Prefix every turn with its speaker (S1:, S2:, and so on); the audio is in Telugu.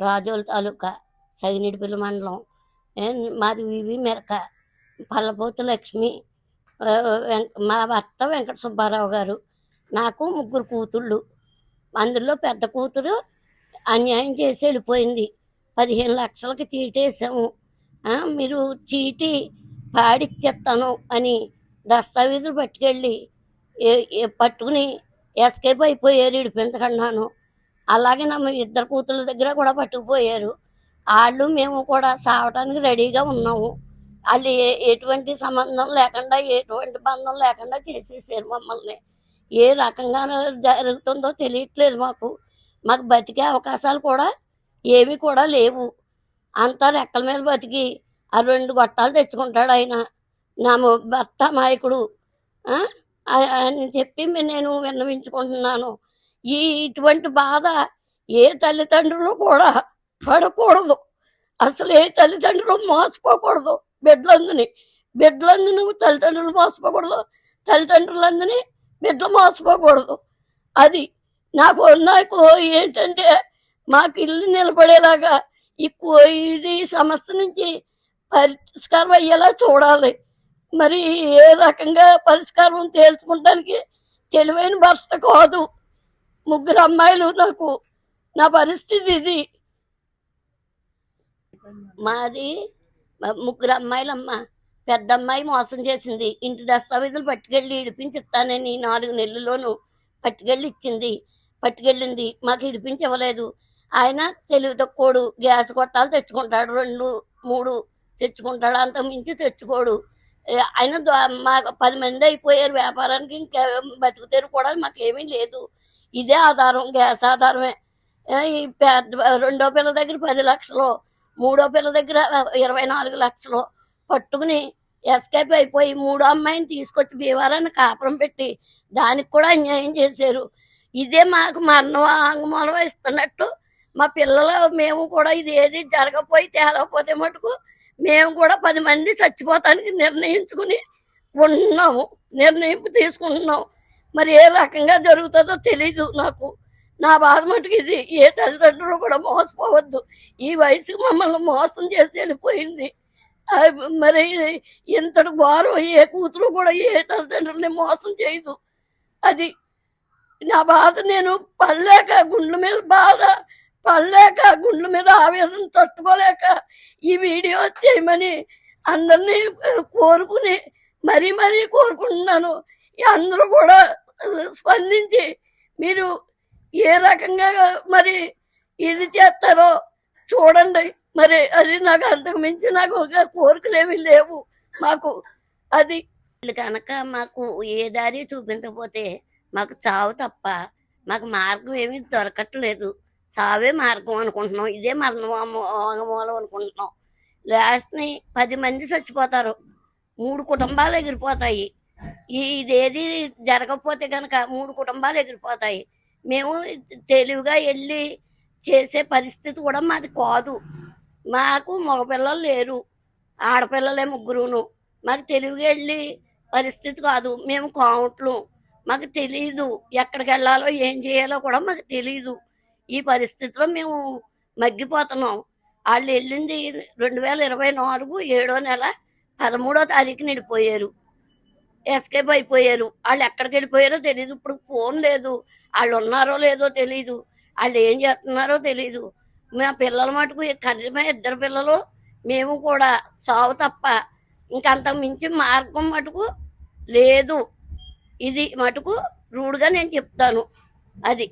S1: రాజోల తాలూకా సైనిడిపల్లి మండలం. మాది వివి మెరక. పల్లపోతు లక్ష్మి వెంక- మా భర్త వెంకట సుబ్బారావు గారు. నాకు ముగ్గురు కూతుళ్ళు. అందులో పెద్ద కూతురు అన్యాయం చేసి వెళ్ళిపోయింది. పదిహేను లక్షలకి చీటేసాము మీరు చీటీ పాడిచ్చేస్తాను అని దస్తావేజులు పట్టుకెళ్ళి పట్టుకుని ఎస్కేప్ అయిపోయారు ఇడిపించకున్నాను అలాగే నా ఇద్దరు కూతుళ్ళ దగ్గర కూడా పట్టుకుపోయారు. వాళ్ళు మేము కూడా సావటానికి రెడీగా ఉన్నాము. వాళ్ళు ఎటువంటి సంబంధం లేకుండా ఎటువంటి బంధం లేకుండా చేసేసారు మమ్మల్ని. ఏ రకంగా జరుగుతుందో తెలియట్లేదు మాకు. మాకు బతికే అవకాశాలు కూడా ఏవి కూడా లేవు. అంతా రెక్కల మీద బతికి ఆ రెండు గొట్టాలు తెచ్చుకుంటాడు ఆయన. నా భర్త నాయకుడు. అని చెప్పి నేను విన్నవించుకుంటున్నాను. ఈ ఇటువంటి బాధ ఏ తల్లిదండ్రులు కూడా పడకూడదు. అసలు ఏ తల్లిదండ్రులు మోసపోకూడదు. బిడ్డలందుని బిడ్డలందుని తల్లిదండ్రులు మోసపోకూడదు. తల్లిదండ్రులందుని బిడ్డలు మోసపోకూడదు. అది నాకు నాకు ఏంటంటే మాకు ఇల్లు నిలబడేలాగా ఈ కో- ఇది సమస్య నుంచి పరిష్కారం అయ్యేలా చూడాలి. మరి ఏ రకంగా పరిష్కారం తేల్చుకుంటానికి తెలివైన భర్త కాదు. ముగ్గురు అమ్మాయిలు నాకు నా పరిస్థితి ఇది. మాది ముగ్గురు అమ్మాయిలమ్మ పెద్ద అమ్మాయి మోసం చేసింది. ఇంటి దస్తావేజులు పట్టుకెళ్ళి ఇడిపించిస్తానని నాలుగు నెలల్లోనూ పట్టుకెళ్ళి ఇచ్చింది. పట్టుకెళ్ళింది. మాకు ఇడిపించి ఇవ్వలేదు ఆయన తెలివి తక్కువడు గ్యాస్ కొట్టాలు తెచ్చుకుంటాడు రెండు మూడు తెచ్చుకుంటాడు అంత మించి తెచ్చుకోడు. ఆయన మా మాకు పది మంది అయిపోయారు. వ్యాపారానికి ఇంకా బతుకుతారు కూడా మాకేమీ లేదు. ఇదే ఆధారం గ్యాస్ ఆధారమే. ఈ పెద్ద రెండో పిల్ల దగ్గర పది లక్షలు మూడో పిల్ల దగ్గర ఇరవై నాలుగు లక్షలు. పట్టుకుని ఎస్కేప్ అయిపోయి మూడో అమ్మాయిని తీసుకొచ్చి భీవారాన్ని కాపురం పెట్టి దానికి కూడా అన్యాయం చేశారు. ఇదే మాకు మరణవాంగమూలం ఇస్తున్నట్టు మా పిల్లలు మేము కూడా ఇది ఏది జరగకపోయి తేలకపోతే మటుకు మేము కూడా పది మంది చచ్చిపోతానికి నిర్ణయించుకుని ఉంటున్నాము నిర్ణయింపు తీసుకుంటున్నాం మరి ఏ రకంగా జరుగుతుందో తెలీదు నాకు. నా బాధ మటుకు ఇది. ఏ తల్లిదండ్రులు కూడా మోసపోవద్దు. ఈ వయసు మమ్మల్ని మోసం చేసి వెళ్ళిపోయింది. మరి ఇంతటి ఘోరం ఏ కూతురు కూడా ఏ తల్లిదండ్రుల్ని మోసం చేయదు. అది నా బాధ నేను పల్లేక గుండెల మీద బాధ పడలేక గుండెల మీద ఆవేదన తట్టుకోలేక ఈ వీడియో చేయమని అందరినీ కోరుకుని మరీ మరీ కోరుకుంటున్నాను. అందరూ కూడా స్పందించి మీరు ఏ రకంగా మరి ఇది చేస్తారో చూడండి. మరి అది నాకు అంతకు మించి నాకు ఒక కోరికలు ఏమీ లేవు. మాకు అది కనుక మాకు ఏ దారి చూపించకపోతే మాకు చావు తప్ప మాకు మార్గం ఏమీ దొరకట్లేదు. చావే మార్గం అనుకుంటున్నాం. ఇదే మరణమూలం అనుకుంటున్నాం. లాస్ట్ని పది మంది చచ్చిపోతారు. మూడు కుటుంబాలు ఎగిరిపోతాయి. ఇదేది జరగకపోతే కనుక మూడు కుటుంబాలు ఎగిరిపోతాయి. మేము తెలివిగా వెళ్ళి చేసే పరిస్థితి కూడా మాది కాదు. మాకు మగపిల్లలు లేరు. ఆడపిల్లలే ముగ్గురును. మాకు తెలివిగా వెళ్ళి పరిస్థితి కాదు. మేము కావట్లు మాకు తెలియదు ఎక్కడికి వెళ్ళాలో ఏం చేయాలో కూడా మాకు తెలియదు ఈ పరిస్థితిలో మేము మగ్గిపోతున్నాం. వాళ్ళు వెళ్ళింది రెండు వేల ఇరవై నాలుగు ఏడో నెల పదమూడో తారీఖున వెళ్ళిపోయారు ఎస్కేప్ అయిపోయారు. వాళ్ళు ఎక్కడికి వెళ్ళిపోయారో తెలియదు ఇప్పుడు ఫోన్ లేదు. వాళ్ళు ఉన్నారో లేదో తెలియదు వాళ్ళు ఏం చేస్తున్నారో తెలియదు మా పిల్లల మటుకు కనీసమే ఇద్దరు పిల్లలు మేము కూడా సావు తప్ప ఇంకంత మించి మార్గం మటుకు లేదు. ఇది మటుకు రూడ్గా నేను చెప్తాను. అది.